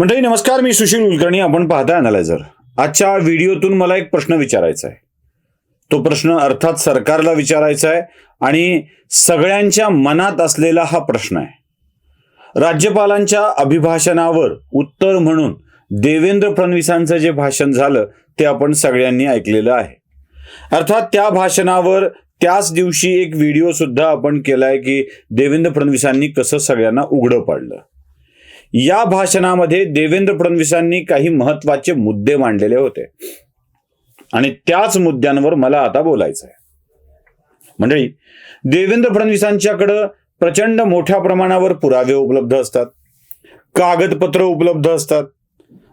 मंडळी नमस्कार मी सुशील कुलकर्णी. आपण पाहता अनालायझर आजच्या व्हिडिओतून मला एक प्रश्न विचारायचा आहे. तो प्रश्न अर्थात सरकारला विचारायचा आहे आणि सगळ्यांच्या मनात असलेला हा प्रश्न आहे. राज्यपालांच्या अभिभाषणावर उत्तर म्हणून देवेंद्र फडणवीसांचं जे भाषण झालं ते आपण सगळ्यांनी ऐकलेलं आहे. अर्थात त्या भाषणावर त्याच दिवशी एक व्हिडिओ सुद्धा आपण केलाय की देवेंद्र फडणवीसांनी कसं सगळ्यांना उघडं पाडलं. या भाषणामध्ये देवेंद्र फडणवीसांनी काही महत्त्वाचे मुद्दे मांडलेले होते. आणि त्याच मुद्द्यांवर मला आता बोलायचं आहे मंडळी देवेंद्र फडणवीसांच्याकडं प्रचंड मोठ्या प्रमाणावर पुरावे उपलब्ध असतात. कागदपत्र उपलब्ध असतात.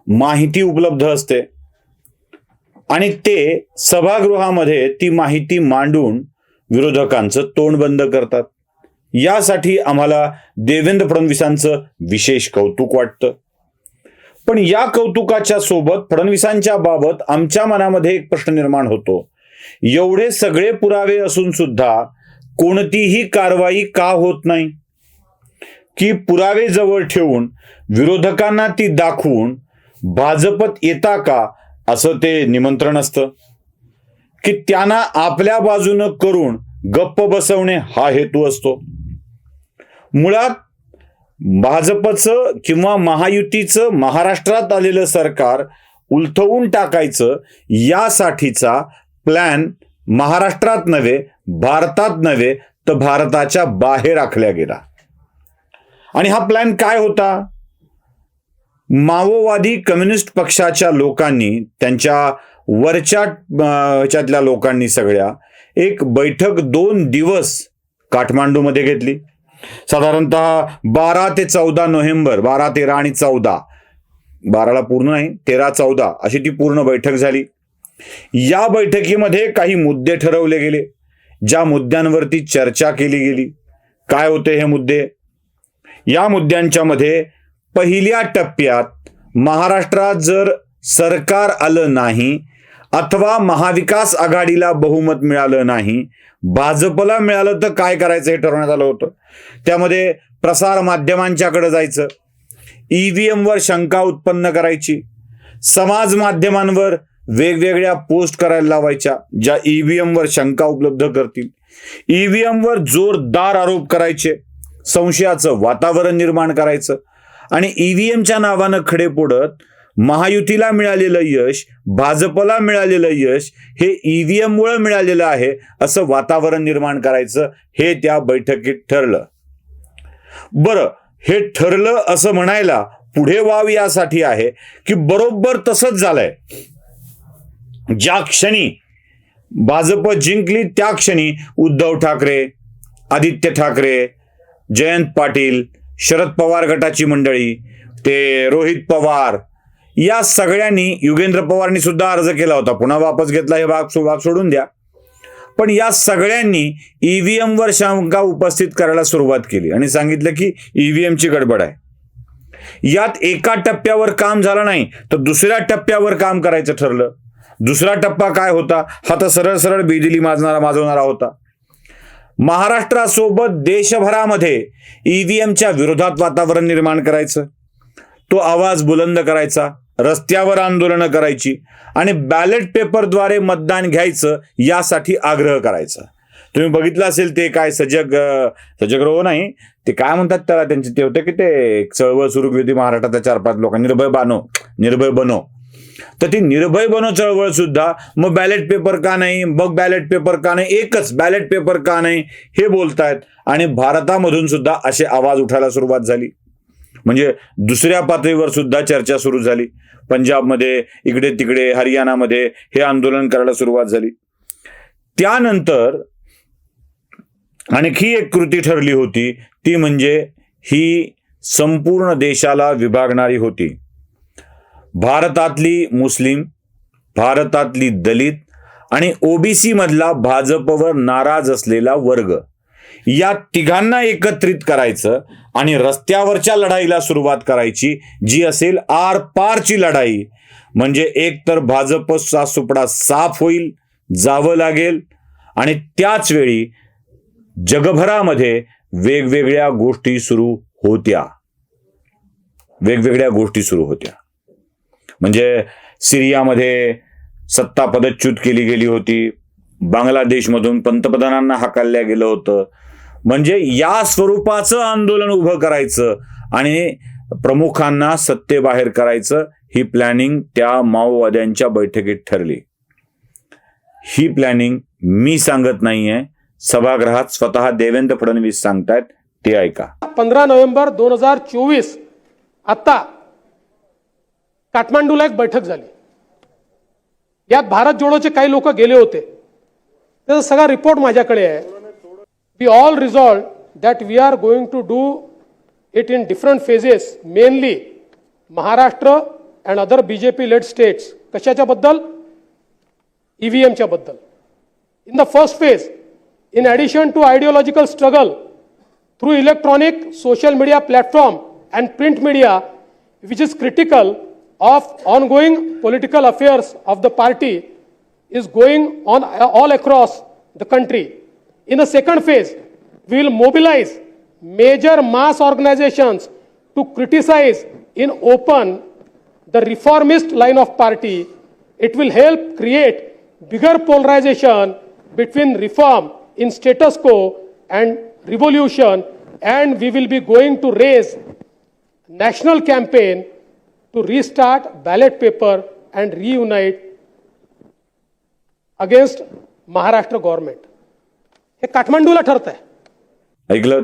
माहिती उपलब्ध असते. आणि ते सभागृहामध्ये ती माहिती मांडून विरोधकांचं तोंड बंद करतात. यासाठी आम्हाला देवेंद्र फडणवीसांचं विशेष कौतुक वाटतं. पण या कौतुकाच्या सोबत फडणवीसांच्या बाबत आमच्या मनामध्ये एक प्रश्न निर्माण होतो. एवढे सगळे पुरावे असून सुद्धा कोणतीही कारवाई का होत नाही? की पुरावे जवळ ठेवून विरोधकांना ती दाखवून भाजपत येता का असं ते निमंत्रण असतं. की त्यांना आपल्या बाजूनं करून गप्प बसवणे हा हेतू असतो. मुळात भाजपचं किंवा महायुतीचं महाराष्ट्रात आलेलं सरकार उलथवून टाकायचं यासाठीचा प्लॅन महाराष्ट्रात नव्हे भारतात नव्हे तर भारताच्या बाहेर आखल्या गेला. आणि हा प्लॅन काय होता? माओवादी कम्युनिस्ट पक्षाच्या लोकांनी त्यांच्या वरच्या अं, ह्याच्यातल्या लोकांनी सगळ्या एक बैठक दोन दिवस काठमांडूमध्ये घेतली. साधारणतः बारा ते चौदा नोव्हेंबर बारा तेरा आणि चौदा. बाराला पूर्ण नाही तेरा चौदा अशी ती पूर्ण बैठक झाली. या बैठकीमध्ये काही मुद्दे ठरवले गेले ज्या मुद्द्यांवरती चर्चा केली गेली. काय होते हे मुद्दे? या मुद्द्यांच्या मध्ये पहिल्या टप्प्यात महाराष्ट्रात जर सरकार आलं नाही अथवा महाविकास आघाडीला बहुमत मिळालं नाही भाजपला मिळालं तर काय करायचं हे ठरवण्यात आलं होतं. त्यामध्ये प्रसार माध्यमांच्याकडे जायचं ईव्हीएम वर शंका उत्पन्न करायची समाज माध्यमांवर वेगवेगळ्या पोस्ट करायला लावायच्या ज्या ईव्हीएम वर शंका उपलब्ध करतील. ईव्हीएम वर जोरदार आरोप करायचे संशयाचं वातावरण निर्माण करायचं आणि ईव्हीएमच्या नावानं खडे पोडत महायुतीला मिळालेलं यश भाजपला मिळालेलं यश हे ईव्हीएम मुळे मिळालेलं आहे असं वातावरण निर्माण करायचं हे त्या बैठकीत ठरलं. बरं हे ठरलं असं म्हणायला पुढे वाव यासाठी आहे की बरोबर तसंच झालंय. ज्या क्षणी भाजप जिंकली त्या क्षणी उद्धव ठाकरे आदित्य ठाकरे जयंत पाटील शरद पवार गटाची मंडळी ते रोहित पवार या सगळ्यांनी युगेंद्र पवारनी सुद्धा अर्ज केला होता. पुन्हा वापस घेतला हे भाग भाग सोडून द्या. पण या सगळ्यांनी ईव्हीएमवर शंका उपस्थित करायला सुरुवात केली आणि सांगितलं की ईव्हीएम ची गडबड आहे. यात एका टप्प्यावर काम झालं नाही तर दुसऱ्या टप्प्यावर काम करायचं ठरलं. दुसरा टप्पा काय होता? हा तर सरळ सरळ बिजली माजणारा माजवणारा होता. महाराष्ट्रासोबत देशभरामध्ये ईव्हीएमच्या विरोधात वातावरण निर्माण करायचं. तो आवाज बुलंद करायचा. रस्त्यावर आंदोलनं करायची आणि बॅलेट पेपरद्वारे मतदान घ्यायचं यासाठी आग्रह करायचा. तुम्ही बघितलं असेल ते काय सजग अं, सजगृह नाही ते काय म्हणतात त्याला त्यांचे ते होते की ते चळवळ सुरू केली होती महाराष्ट्रातल्या चार पाच लोकांनी निर्भय बानो निर्भय बनो. तर ती निर्भय बनो चळवळ सुद्धा मग बॅलेट पेपर का नाही मग बॅलेट पेपर का नाही एकच बॅलेट पेपर का नाही हे बोलतायत. आणि भारतामधून सुद्धा असे आवाज उठायला सुरुवात झाली. म्हणजे दुसऱ्या पातळीवर सुद्धा चर्चा सुरू झाली. पंजाबमध्ये इकडे तिकडे हरियाणामध्ये हे आंदोलन करायला सुरुवात झाली. त्यानंतर आणखी एक कृती ठरली होती. ती म्हणजे ही संपूर्ण देशाला विभागणारी होती. भारतातली मुस्लिम भारतातली दलित आणि ओबीसी मधला भाजपवर नाराज असलेला वर्ग. या तिघांना एकत्रित करायचं आणि रस्त्यावरच्या लढाईला सुरुवात करायची जी असेल आर पारची लढाई. म्हणजे एक तर भाजपचा सुपडा साफ होईल जावं लागेल आणि त्याच वेळी जगभरामध्ये वेगवेगळ्या गोष्टी सुरू होत्या. वेगवेगळ्या गोष्टी सुरू होत्या. म्हणजे सिरियामध्ये सत्ता पदच्युत केली गेली होती बांगलादेशमधून पंतप्रधानांना हाकलल्या गेलं होतं म्हणजे या स्वरूपाचं आंदोलन उभं करायचं आणि प्रमुखांना सत्तेबाहेर करायचं ही प्लॅनिंग त्या माओवाद्यांच्या बैठकीत ठरली. ही प्लॅनिंग मी सांगत नाहीये. सभागृहात स्वतः देवेंद्र फडणवीस सांगतायत ते ऐका. पंधरा नोव्हेंबर दोन हजार चोवीस आत्ता काठमांडूला एक बैठक झाली. यात भारत जोडोचे काही लोक गेले होते. त्याचा सगळा रिपोर्ट माझ्याकडे आहे. we all resolve that we are going to do it in different phases mainly Maharashtra and other B J P led states कशाच्याबद्दल E V एमच्या बद्दल in the first phase in addition to ideological struggle through electronic social media platform and print media which is critical of ongoing political affairs of the party is going on all across the country In the second phase, we will mobilize major mass organizations to criticize in open the reformist line of party. It will help create bigger polarization between reform in status quo and revolution and we will be going to raise national campaign to restart ballot paper and reunite against Maharashtra government. हे काठमांडूला ठरत आहे ऐकलं?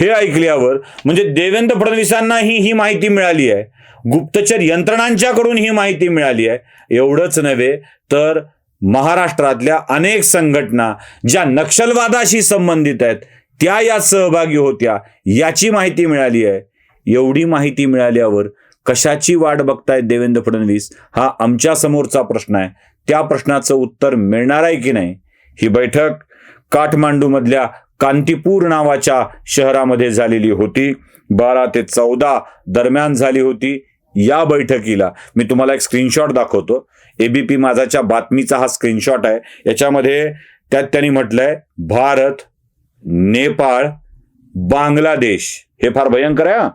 हे ऐकल्यावर म्हणजे देवेंद्र फडणवीसांनाही ही माहिती मिळाली आहे. गुप्तचर यंत्रणांच्याकडून ही माहिती मिळाली आहे. एवढंच नव्हे तर महाराष्ट्रातल्या अनेक संघटना ज्या नक्षलवादाशी संबंधित आहेत त्या यात सहभागी होत्या याची माहिती मिळाली आहे. एवढी माहिती मिळाल्यावर कशाची वाट बघतायत देवेंद्र फडणवीस? हा आमच्या समोरचा प्रश्न आहे. त्या प्रश्नाचं उत्तर मिळणार आहे की नाही? ही बैठक काठमांडूमधल्या कांतीपूर नावाच्या शहरामध्ये झालेली होती. बारा ते चौदा दरम्यान झाली होती. या बैठकीला मी तुम्हाला एक स्क्रीनशॉट दाखवतो. एबीपी माझाच्या बातमीचा हा स्क्रीनशॉट आहे. याच्यामध्ये त्यात त्यांनी म्हटलंय भारत नेपाळ बांगलादेश. हे फार भयंकर आहे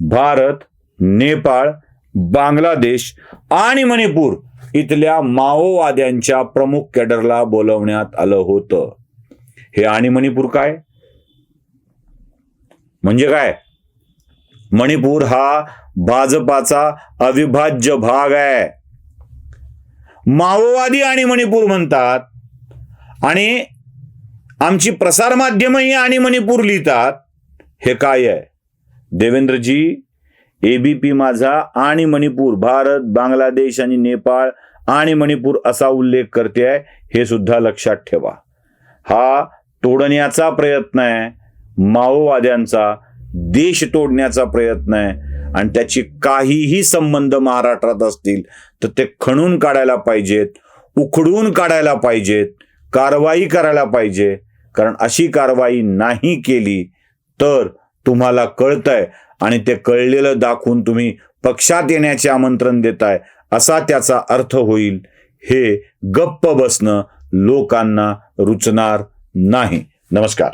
भारत नेपाळ बांगलादेश आणि मणिपूर इथल्या माओवाद्यांच्या प्रमुख कॅडरला बोलवण्यात आलं होतं. हे आणि मणिपूर काय? म्हणजे काय? मणिपूर हा भाजपाचा अविभाज्य भाग आहे. माओवादी आणि मणिपूर म्हणतात आणि आमची प्रसारमाध्यमही आणि मणिपूर लिहितात. हे काय आहे? देवेंद्रजी एबीपी माझा आणि मणिपूर भारत बांगलादेश आणि नेपाळ आणि मणिपूर असा उल्लेख करते आहे हे सुद्धा लक्षात ठेवा. हा तोडण्याचा प्रयत्न आहे. माओवाद्यांचा देश तोडण्याचा प्रयत्न आहे. आणि त्याची काहीही संबंध महाराष्ट्रात असतील तर ते खणून काढायला पाहिजेत उखडून काढायला पाहिजेत कारवाई करायला पाहिजे. कारण अशी कारवाई नाही केली तर तुम्हाला कळतंय. आणि ते कळलेलं दाखवून तुम्ही पक्षात येण्याचे आमंत्रण देताय असा त्याचा अर्थ होईल. हे गप्प बसणं लोकांना रुचणार नाही. नमस्कार.